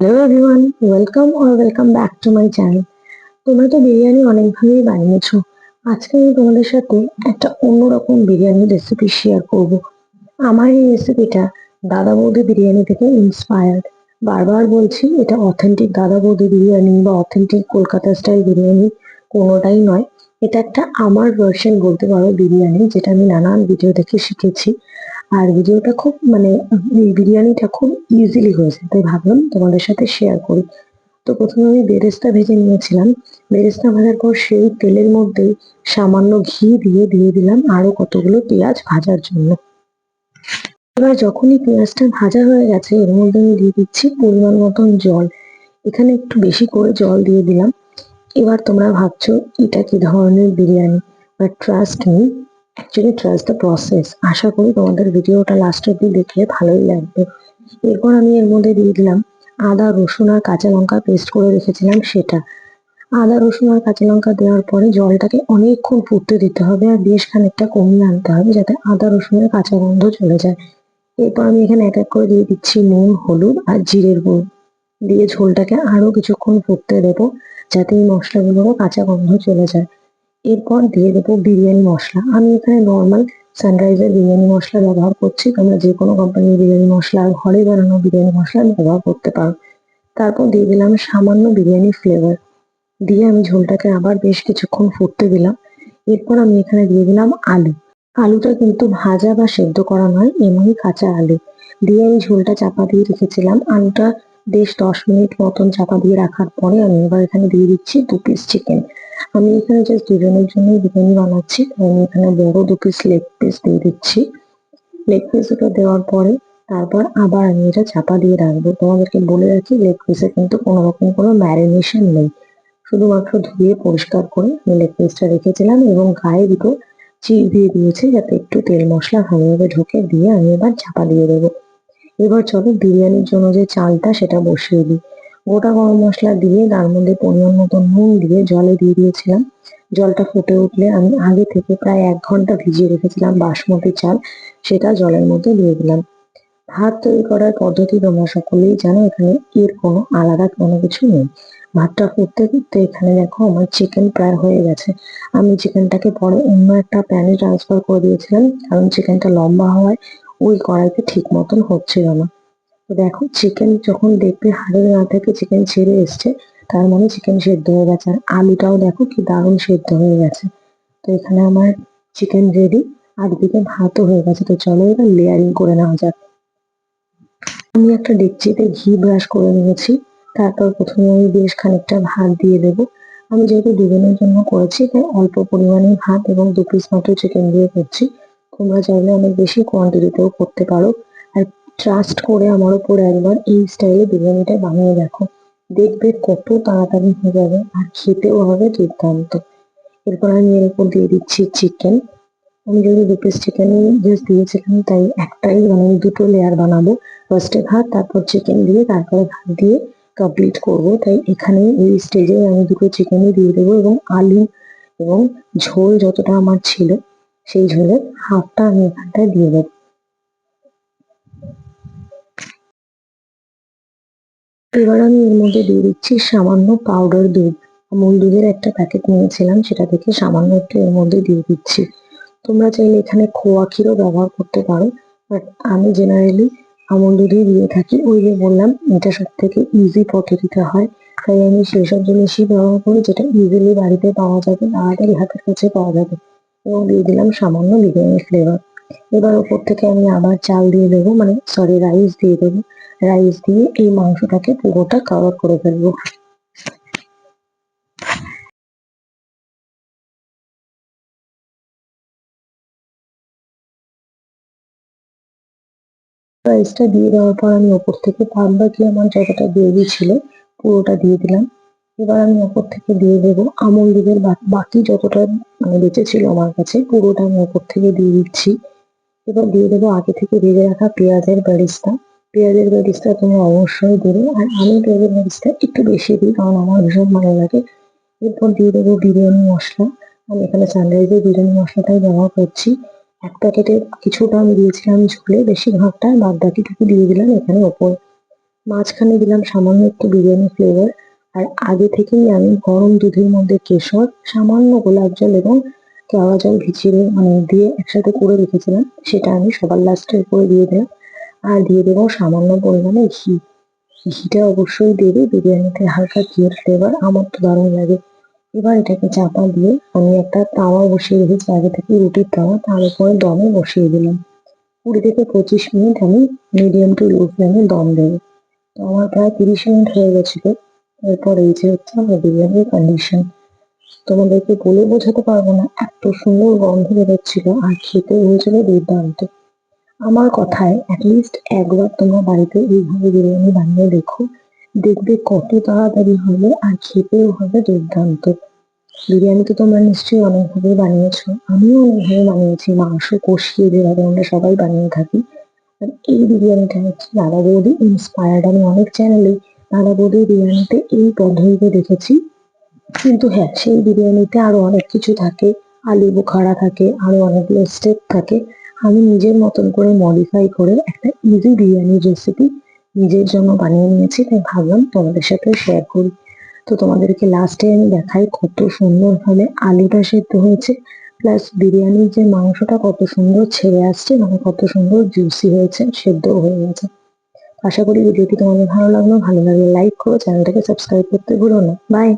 Hello everyone welcome or welcome back to my channel তোমরা তো বিরিয়ানি অনেকভাবেই বানিয়েছো। আজকে আমি তোমাদের সাথে একটা অন্যরকম বিরিয়ানি রেসিপি শেয়ার করব। আমার এই রেসিপিটা দাদা বৌদি বিরিয়ানি থেকে ইন্সপায়ার্ড বারবার বলছি, এটা অথেন্টিক দাদা বৌদি বিরিয়ানি বা অথেন্টিক কলকাতা স্টাইল বিরিয়ানি কোনোটাই নয়। এটা একটা আমার ভার্সন বলতে পারো বিরিয়ানি, যেটা আমি নানান ভিডিও দেখে শিখেছি। আর ভিডিওটা খুব মানে এই বিরিয়ানিটা খুব ইজিলি হয়েছে, তাই ভাবলাম তোমাদের সাথে শেয়ার করি। তো প্রথমে আমি বেরেস্তা ভেজে নিয়েছিলাম। বেরেস্তা ভাজার পর সেই তেলের মধ্যেই সামান্য ঘি দিয়ে দিয়ে দিলাম আরও কতগুলো পেঁয়াজ ভাজার জন্য। এবার যখনই পেঁয়াজটা ভাজা হয়ে গেছে, এর মধ্যে আমি দিয়ে দিচ্ছি পরিমাণ মতন জল। এখানে একটু বেশি করে জল দিয়ে দিলাম। এবার তোমরা ভাবছ, এটা কি ধরনের biryani? But trust me actually trust the process আশা করি তোমাদের ভিডিওটা লাস্ট অব্দি দেখলে ভালোই লাগবে। এরপর আমি এর মধ্যে দিয়ে দিলাম আদা, রসুন আর কাঁচা লঙ্কা পেস্ট করে রেখেছিলাম সেটা। আদা, রসুন আর কাঁচা লঙ্কা দেওয়ার পরে জলটাকে অনেকক্ষণ ফুটতে দিতে হবে আর বেশ খানিকটা কমিয়ে আনতে হবে যাতে আদা, রসুনের কাঁচা গন্ধ চলে যায়। এরপর আমি এখানে এক এক করে দিয়ে দিচ্ছি নুন, হলুদ আর জিরের গুঁড়ো। দিয়ে ঝোলটাকে আরও কিছুক্ষণ ফুটতে দেবো যাতে এই মশলাগুলোরও কাঁচা গন্ধ চলে যায়। এরপর দিয়ে দেবো বিরিয়ানি মশলা। আমি এখানে নর্মাল সানরাইজের বিরিয়ানি মশলা ব্যবহার করছি। তোমরা যে কোনো কোম্পানির বিরিয়ানি মশলা আর ঘরে বানানো বিরিয়ানি মশলা ব্যবহার করতে পারো। তারপর দিয়ে দিলাম সামান্য বিরিয়ানি ফ্লেভার দিয়ে আমি ঝোলটাকে আবার বেশ কিছুক্ষণ ফুটতে দিলাম। এরপর আমি এখানে দিয়ে দিলাম আলু। আলুটা কিন্তু ভাজা বা সেদ্ধ করা নয়, এমনি কাঁচা আলু। দিয়ে আমি ঝোলটা চাপা দিয়ে রেখেছিলাম। আলুটা বেশ দশ মিনিট মতন চাপা দিয়ে রাখার পরে আমি এবার এখানে দিয়ে দিচ্ছি দু পিস চিকেন আমি এখানে জাস্ট দুজনের জন্য বিরিয়ানি বানাচ্ছি। আমি এখানে বড় দু পিস লেগ পিস দিয়ে দিচ্ছি। লেগ পিস ওটা দেওয়ার পরে তারপর আবার আমি এটা চাপা দিয়ে রাখব। তোমাদেরকে বলে রাখি লেগ পিসে কিন্তু কোনো রকম কোনো ম্যারিনেশন নেই। শুধুমাত্র ধুয়ে পরিষ্কার করে আমি লেগ পিসটা রেখেছিলাম এবং গায়ে দুটো চিজ দিয়ে দিয়েছি যাতে একটু তেল মশলা ভালোভাবে ঢুকে দিয়ে আমি এবার চাপা দিয়ে দেবো। এবার চলো বিরিয়ানির জন্য যে চালটা সেটা বসিয়ে দিই। গোটা গরম মশলা দিয়ে, তার মধ্যে পরিমাণ মতো নুন দিয়ে জলে দিয়ে দিয়েছিলাম। জলটা ফুটে উঠলে আমি আগে থেকে প্রায় এক ঘণ্টা ভিজিয়ে রেখেছিলাম বাসমতি চাল, সেটা জলের মধ্যে দিয়ে দিলাম। ভাত তৈরি করার পদ্ধতি তোমরা সকলেই জানো, এখানে এর কোনো আলাদা কোনো কিছু নেই। ভাতটা ফুটতে ফুটতে এখানে দেখো আমার চিকেন প্রায় হয়ে গেছে। আমি চিকেনটাকে পরে অন্য একটা প্যানে ট্রান্সফার করে দিয়েছিলাম, কারণ চিকেনটা লম্বা হওয়ায় ওই কড়াইতে ঠিক মতন হচ্ছিল না। দেখো চিকেন যখন দেখবে হাড়ের গা থেকে চিকেন ছেড়ে এসছে, তার মানে চিকেন সেদ্ধ হয়ে গেছে। আর আলুটাও দেখো কি দারুণ সেদ্ধ হয়ে গেছে। তো এখানে আমার চিকেন রেডি আর দিকে ভাতও হয়ে গেছে। তো চলো এবার লেয়ারিং করে নেওয়া যাক। আমি একটা ডেকচিতে ঘি ব্রাশ করে নিয়েছি। তারপর প্রথমে আমি বেশ খানিকটা ভাত দিয়ে দেবো। আমি যেহেতু দুজনের জন্য করেছি, তাই অল্প পরিমাণে ভাত এবং দু পিস মতো চিকেন দিয়ে করছি। তোমরা চাইলে অনেক বেশি কোয়ান্টিটিতেও করতে পারো। ট্রাস্ট করে আমার উপর একবার এই স্টাইলে বিরিয়ানিটা বানিয়ে দেখো। দেখবে কত তাড়াতাড়ি হয়ে যাবে আর খেতেও হবে দুর্দান্ত। এরপর আমি এর উপর দিয়ে দিচ্ছি চিকেন আমি যেহেতু দু পিস চিকেন জাস্ট দিয়েছিলাম, তাই একটাই মানে দুটো লেয়ার বানাবো। ফার্স্টে ভাত, তারপর চিকেন দিয়ে, তারপরে ভাত দিয়ে কমপ্লিট করব। তাই এখানে এই স্টেজে আমি দুটো চিকেনই দিয়ে দেবো এবং আলু এবং ঝোল যতটা আমার ছিল, সেই ঝোলের হাফটা আমি এখানটায় দিয়ে দেবো। এবার আমি এর মধ্যে দিয়ে দিচ্ছি সামান্য পাউডার দুধ। আমুল দুধের একটা প্যাকেট নিয়েছিলাম, সেটা থেকে সামান্য একটু এর মধ্যে দিয়ে দিচ্ছি। তোমরা চাইলে এখানে খোয়া ক্ষীরও ব্যবহার করতে পারো বাট আমি জেনারেলি আমুল দুধই দিয়ে থাকি। ওই যে বললাম, এটা সব থেকে ইজি পদ্ধতিতে হয়, তাই আমি সেই সব জিনিসই ব্যবহার করি যেটা ইজিলি বাড়িতে পাওয়া যাবে তাড়াতাড়ি হাতের কাছে পাওয়া যাবে। এবং দিয়ে দিলাম সামান্য বিরিয়ানি ফ্লেভার এবার ওপর থেকে আমি আবার চাল দিয়ে দেবো মানে সরি রাইস দিয়ে দেবো। রাইস দিয়ে এই মাংসটাকে পুরোটা কভার করে ফেলব। রাইসটা দিয়ে দেওয়ার পর আমি ওপর থেকে বাদ বাকি আমার যতটা গ্রেভি ছিল, পুরোটা দিয়ে দিলাম। এবার আমি ওপর থেকে দিয়ে দেবো আমল দুধের বাকি যতটা মানে বেঁচে ছিল আমার কাছে, পুরোটা আমি ওপর থেকে দিয়ে দিচ্ছি। এবার দিয়ে দেবো আগে থেকে ভেজে রাখা পেঁয়াজের বেরেস্তা। পেঁয়াজের বেরেস্তা তুমি অবশ্যই দেবে আর আমি পেঁয়াজের বেরেস্তা একটু বেশি দিই, কারণ আমার ভীষণ ভালো লাগে। এরপর দিয়ে দেবো বিরিয়ানি মশলা। আমি এখানে সানরাইজের বিরিয়ানি মশলাটাই ব্যবহার করছি। এক প্যাকেটের কিছুটা আমি দিয়েছিলাম ঝোলে, বেশিরভাগটা বাদ বাকিটুকু দিয়ে দিলাম এখানে ওপর। মাঝখানে দিলাম সামান্য একটু বিরিয়ানি ফ্লেভার আর আগে থেকেই আমি গরম দুধের মধ্যে কেশর, সামান্য গোলাপ জল এবং কেওড়া জল ভিজিয়ে মানে দিয়ে একসাথে করে রেখেছিলাম, সেটা আমি সবার লাস্টে উপরে দিয়ে দিলাম আর দিয়ে দেবো সামান্য পরিমাণে ঘি। ঘিটা অবশ্যই দেবে, বিরিয়ানিতে হালকা ঘিয়ের ফ্লেভার আমার তো দারুণ লাগে। এবার এটাকে চাপা দিয়ে আমি একটা তাওয়া বসিয়ে রেখেছি, আগে থেকে রুটির তাওয়া, তার উপরে দমে বসিয়ে দিলাম। কুড়ি থেকে পঁচিশ মিনিট আমি মিডিয়াম টু লো ফ্লেমে দম দেবো। তো আমার প্রায় তিরিশ মিনিট হয়ে গেছিল। এরপর এই যে হচ্ছে আমার বিরিয়ানির কন্ডিশন তোমাদেরকে বলে বোঝাতে পারব না, এত সুন্দর গন্ধ বেরোচ্ছিল আর খেতে হয়েছিল দুর্দান্ত। আমার কথায় অ্যাটলিস্ট একবার তোমরা বাড়িতে এইভাবে বিরিয়ানি বানিয়ে দেখো, দেখবে কত তাড়াতাড়ি হবে আর খেতেও হবে দুর্দান্ত। বিরিয়ানি তো তোমরা নিশ্চয়ই অনেকভাবে বানিয়েছো, আমিও অনেকভাবে বানিয়েছি, মাংস কষিয়ে যেভাবে আমরা সবাই বানিয়ে থাকি। আর এই বিরিয়ানিটা হচ্ছে দাদা বৌদি ইন্সপায়ার্ড আমি অনেক চ্যানেলে দাদা বৌদির বিরিয়ানিতে এই পদ্ধতিতে দেখেছি। কিন্তু হ্যাঁ সেই বিরিয়ানিতে আরও অনেক কিছু থাকে, আলু বোখারা থাকে, আরও অনেকগুলো স্টেপ থাকে। আমি নিজের মতন করে মডিফাই করে একটা ইজি বিরিয়ানির রেসিপি নিজের জন্য বানিয়ে নিয়েছি, তাই ভাবলাম তোমাদের সাথে শেয়ার করি। তো তোমাদেরকে লাস্টে আমি দেখাই কত সুন্দরভাবে আলুটা সেদ্ধ হয়েছে প্লাস বিরিয়ানির যে মাংসটা কত সুন্দর ছেড়ে আসছে মানে কত সুন্দর জুসি হয়েছে সেদ্ধ হয়ে গেছে। আশা করি ভিডিওটি তোমাদের ভালো লাগল, ভালো লাগলে লাইক করো, চ্যানেলটাকে সাবস্ক্রাইব করতে ভুলো না। বাই